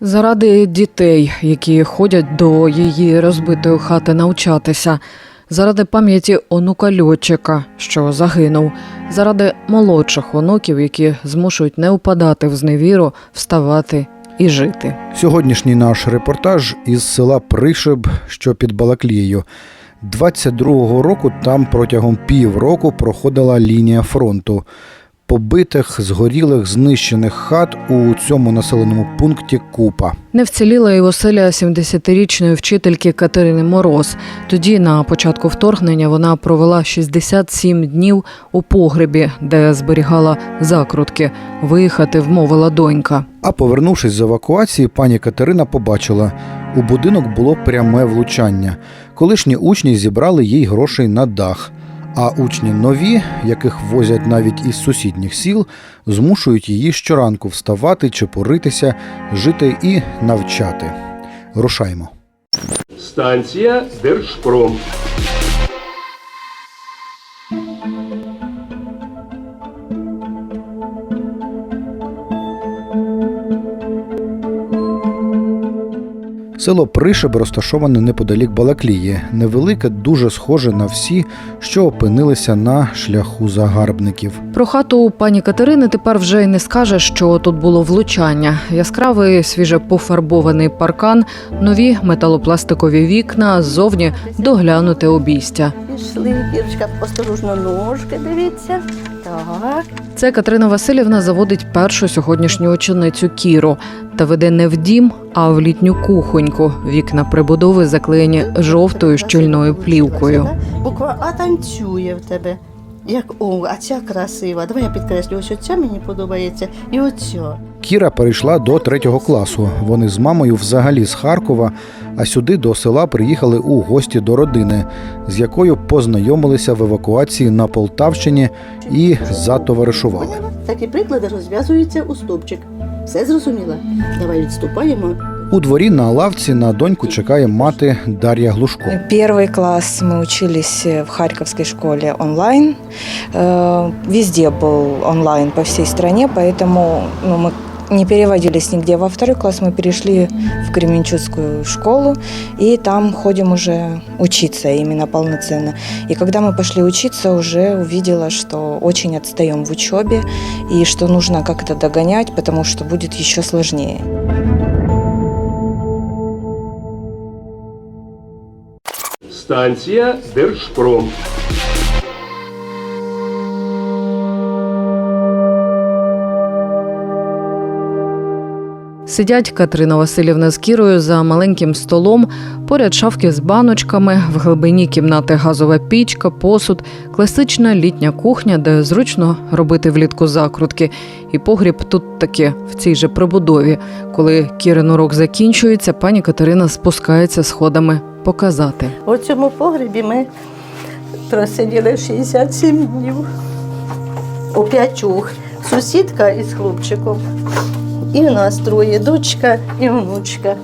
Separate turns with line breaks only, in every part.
Заради дітей, які ходять до її розбитої хати навчатися, заради пам'яті онука льотчика, що загинув, заради молодших онуків, які змушують не впадати в зневіру, вставати і жити.
Сьогоднішній наш репортаж із села Пришиб, що під Балаклією. 22-го року там протягом півроку проходила лінія фронту. Побитих, згорілих, знищених хат у цьому населеному пункті купа.
Не вціліла і оселя 70-річної вчительки Катерини Мороз. Тоді, на початку вторгнення, вона провела 67 днів у погребі, де зберігала закрутки. Виїхати вмовила донька.
А повернувшись з евакуації, пані Катерина побачила, у будинок було пряме влучання. Колишні учні зібрали їй грошей на дах. А учні нові, яких возять навіть із сусідніх сіл, змушують її щоранку вставати, чепуритися, жити і навчати. Рушаймо.
Станція Держпром.
Село Пришиб розташоване неподалік Балаклії, невелике, дуже схоже на всі, що опинилися на шляху загарбників.
Про хату пані Катерини тепер вже й не скаже, що тут було влучання. Яскравий свіже пофарбований паркан, нові металопластикові вікна, ззовні доглянуте обійстя.
Пішли, Кірочка, осторожно ножки, дивіться. Так.
Це Катерина Васильівна заводить першу сьогоднішню ученицю Кіру та веде не в дім, а в літню кухоньку. Вікна прибудови заклеєні жовтою щільною плівкою.
Буква А танцює в тебе. Як о, а ця красива. Давай я підкреслю, ось оця мені подобається. І оця.
Кіра перейшла до третього класу. Вони з мамою взагалі з Харкова, а сюди до села приїхали у гості до родини, з якою познайомилися в евакуації на Полтавщині і затоваришували.
Поняла? Такі приклади розв'язуються у стовпчик. Все зрозуміла? Давай відступаємо.
У дворі на лавці на доньку чекає мати Дар'я Глушко.
Первый класс мы учились в Харьковской школе онлайн. Э, Везде был онлайн по всей стране, поэтому ну, мы не переводились нигде. Во второй класс мы перешли в Кременчугскую школу, и там ходим уже учиться именно полноценно. И когда мы пошли учиться, уже увидела, что очень отстаем в учебе, и что нужно как-то догонять, потому что будет еще сложнее.
Станція Держпром.
Сидять Катерина Васильівна з Кірою за маленьким столом, поряд шафки з баночками, в глибині кімнати газова пічка, посуд, класична літня кухня, де зручно робити влітку закрутки. І погріб тут таки в цій же прибудові. Коли Кірин урок закінчується, пані Катерина спускається сходами показати.
У цьому погребі ми просиділи 67 днів. У п'ятьох. Сусідка із хлопчиком. І в нас троє, дочка і внучка.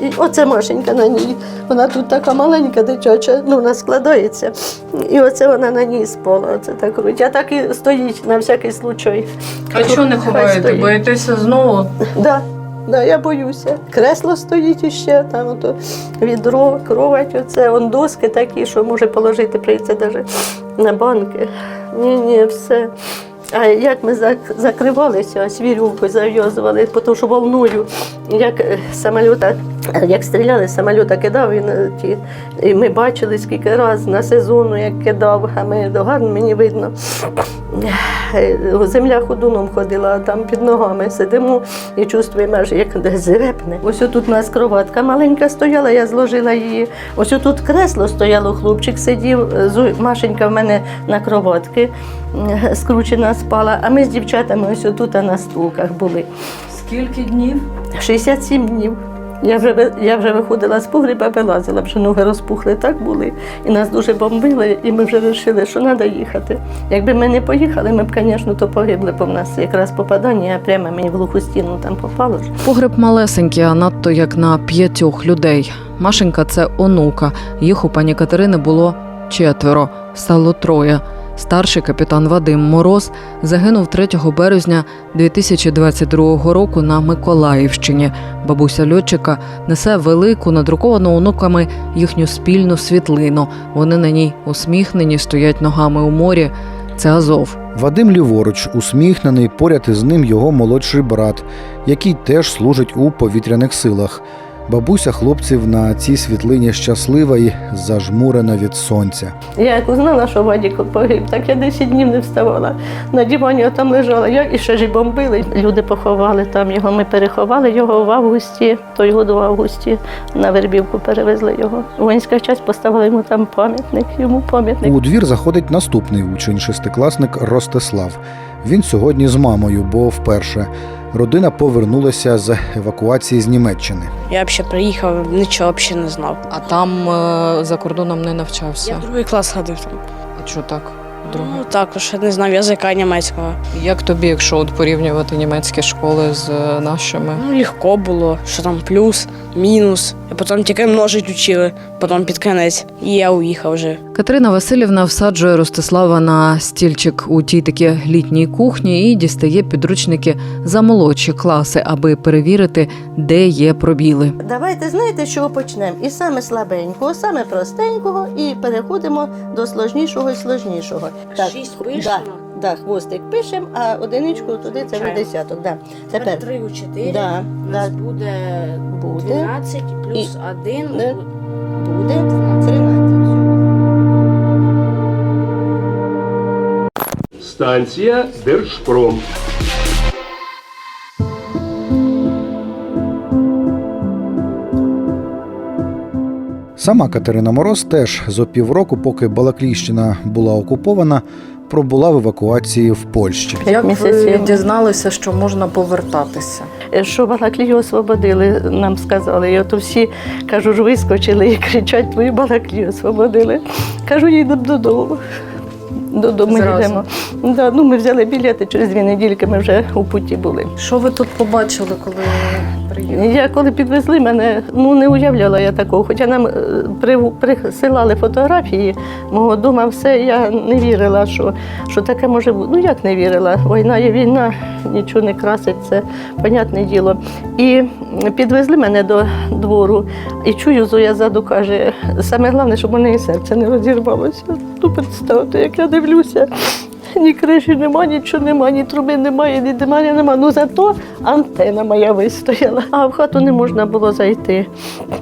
І оце Машенька на ній. Вона тут така маленька дитяча, ну вона складається. І оце вона на ній спала. Оце так круть. А так і стоїть на всякий случай.
А чого не ховаєте? Боїтеся знову?
Да. Да, я боюся. Кресло стоїть іще, там ото відро, кровать, оце, он доски такі, що може положити, прийти навіть на банки. Ні, ні, все. А як ми зак- закривалися, ось вірювку зав'язували, тому що волною, як е, самоліта, як стріляли, самоліта кидав він е. І ми бачили скільки разів на сезону, як кидав, а ми гарно мені видно. Е, Земля ходуном ходила, а там під ногами сидимо і чувствуємо, аж як десь зрепне. Ось тут у нас кроватка маленька стояла, я зложила її. Ось тут кресло стояло, хлопчик сидів, е, Машенька в мене на кроватки е, скручена спала, а ми з дівчатами ось тут на стулках були.
Скільки днів?
67 днів. Я вже, я вже виходила з погріба, вилазила, вже ноги розпухли, так були. І нас дуже бомбили, і ми вже вирішили, що треба їхати. Якби ми не поїхали, ми б, звісно, то погибли, бо в нас якраз попадання прямо мені в глуху стіну там попало. ж.
Погреб малесенький, а надто як на п'ятьох людей. Машенька це онука. Їх у пані Катерини було четверо, стало троє. Старший капітан Вадим Мороз загинув 3 березня 2022 року на Миколаївщині. Бабуся льотчика несе велику, надруковану онуками їхню спільну світлину. Вони на ній усміхнені, стоять ногами у морі. Це Азов.
Вадим ліворуч, усміхнений, поряд із ним його молодший брат, який теж служить у повітряних силах. Бабуся хлопців на цій світлині щаслива і зажмурена від сонця.
Я як узнала, що Вадік погиб, так я 10 днів не вставала. На дивані там лежала. Я і ще ж бомбили. Люди поховали там його. Ми переховали його в августі, той год в августі на Вербівку перевезли його. Воїнська часть поставила йому там пам'ятник, йому пам'ятник.
У двір заходить наступний учень, шестикласник Ростислав. Він сьогодні з мамою, бо вперше родина повернулася з евакуації з Німеччини.
Я взагалі приїхав, нічого взагалі не знав.
А там е, за кордоном не навчався.
Я другий клас ходив там.
А що так?
Ну, також не знав язика німецького.
Як тобі, якщо от порівнювати німецькі школи з е, нашими?
Ну, легко було, що там плюс, мінус. А потім тільки множить учили, потім під кінець. І я уїхав вже.
Катерина Васильівна всаджує Ростислава на стільчик у тій такій літній кухні і дістає підручники за молодші класи, аби перевірити, де є пробіли.
Давайте знаєте, з чого почнемо? І саме слабенького, саме простенького, і переходимо до сложнішого і сложнішого.
Шість
да. Да, хвостик пишемо, а одиничку туди це вже десяток. Да. Тепер
Три у чотири.
да,
У нас
да,
буде
Буде.
12 плюс 1.
Не. буде 13.
Станція Держпром.
Сама Катерина Мороз теж за півроку, поки Балакліщина була окупована, пробула в евакуації в Польщі.
Як місяців.
дізналися, що можна повертатися?
Е, Що Балаклію освободили, нам сказали. І то всі, кажу, ж вискочили і кричать, твою Балаклію освободили. Кажу, їдемо додому. Додому
Зразу?
йдемо. Да, ну, ми взяли білети, через дві недільки ми вже у путі були.
Що ви тут побачили, коли приїхали?
Я коли підвезли мене, ну не уявляла я такого. Хоча нам е, присилали фотографії мого дому, все, я не вірила, що, що таке може бути. Ну як не вірила? Війна є війна, нічого не красить, це понятне діло. І підвезли мене до двору, і чую, Зоя ззаду каже, саме головне, щоб у неї серце не розірвалося. Ну, представте, як я дивлюся. Ні криші нема, нічого нема, ні труби немає, ні димаря нема. Ну зато антена моя вистояла. А в хату не можна було зайти.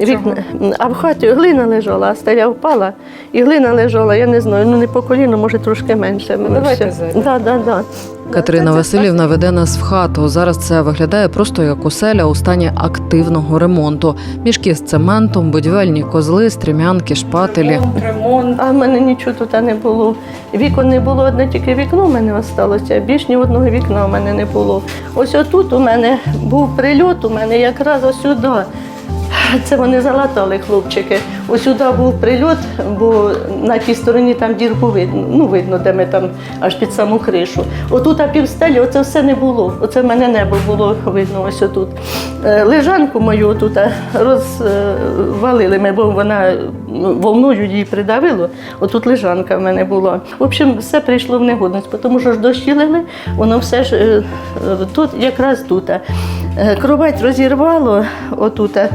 Вікна, а в хаті глина лежала, а стеля впала, і глина лежала, я не знаю, ну не по коліну, може трошки менше.
Давайте зайдемо.
Да, да, да.
Катерина Васильівна веде нас в хату. Зараз це виглядає просто як оселя у стані активного ремонту. Мішки з цементом, будівельні козли, стрімянки, шпателі.
Ремонт.
А в мене нічого тут не було. Вікон не було, одне тільки вікно в мене залишилося. Більш ні одного вікна у мене не було. Ось отут у мене був прильот, у мене якраз ось сюди. Це вони залатали хлопчики. Ось сюди був прильот, бо на тій стороні там дірку видно, ну видно, де ми там аж під саму кришу. Отут а півстелі, оце все не було. Оце в мене небо було видно ось отут. Е, Лежанку мою тут розвалили ми, бо вона ну, волною її придавило. Отут лежанка в мене була. В общем, все прийшло в негодність, тому що ж дощі воно все ж е, е, тут, якраз тут. Е, Кровать розірвало отут. е,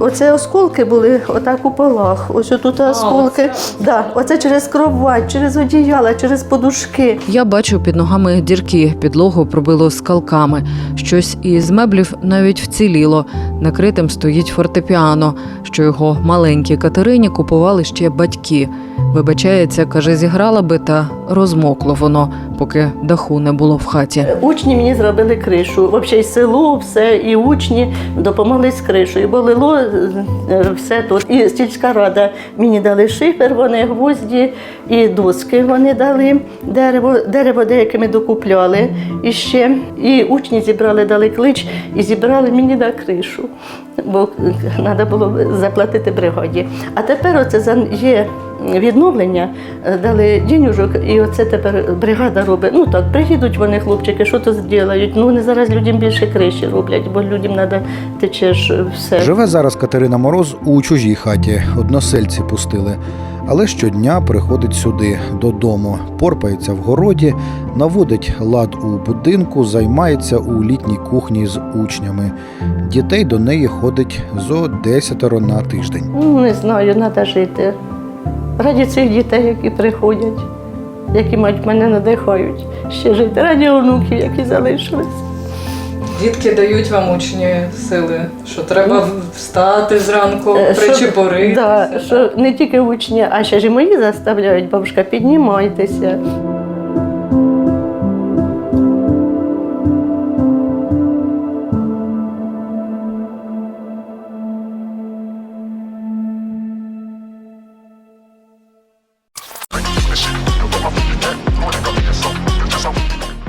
Оце осколки були отак у полах. Ось отут осколки. Да, оце через кровать, через одіяла, через подушки.
Я бачу під ногами дірки, підлогу пробило скалками. Щось із меблів навіть вціліло. Накритим стоїть фортепіано, що його маленькій Катерині купували ще батьки. Вибачається, каже, зіграла би та розмокло воно, поки даху не було в хаті.
Учні мені зробили кришу. Взагалі, село, все, і учні допомогли з кришою. Бо лило е, все тут. І сільська рада мені дали шифер, вони гвозді і доски вони дали. Дерево, дерево деякими докупляли. І ще і учні зібрали, дали клич і зібрали мені на кришу. Бо треба було заплатити бригаді. А тепер оце є відновлення, е, дали денюжок, і оце тепер бригада робить. Ну так, приїдуть вони, хлопчики, що то зроблять. Ну вони зараз людям більше криші роблять, бо людям треба тече ж все.
Живе зараз Катерина Мороз у чужій хаті, односельці пустили. Але щодня приходить сюди, додому, порпається в городі, наводить лад у будинку, займається у літній кухні з учнями. Дітей до неї ходить зо десятеро на тиждень.
Ну, не знаю, треба жити. Раді цих дітей, які приходять, які мать мене надихають ще жити. Раді онуків, які залишились.
Дітки дають вам учні сили, що треба встати зранку,
причепоритися. що- Да, що не тільки учні, а ще ж і мої заставляють, бабушка, піднімайтеся.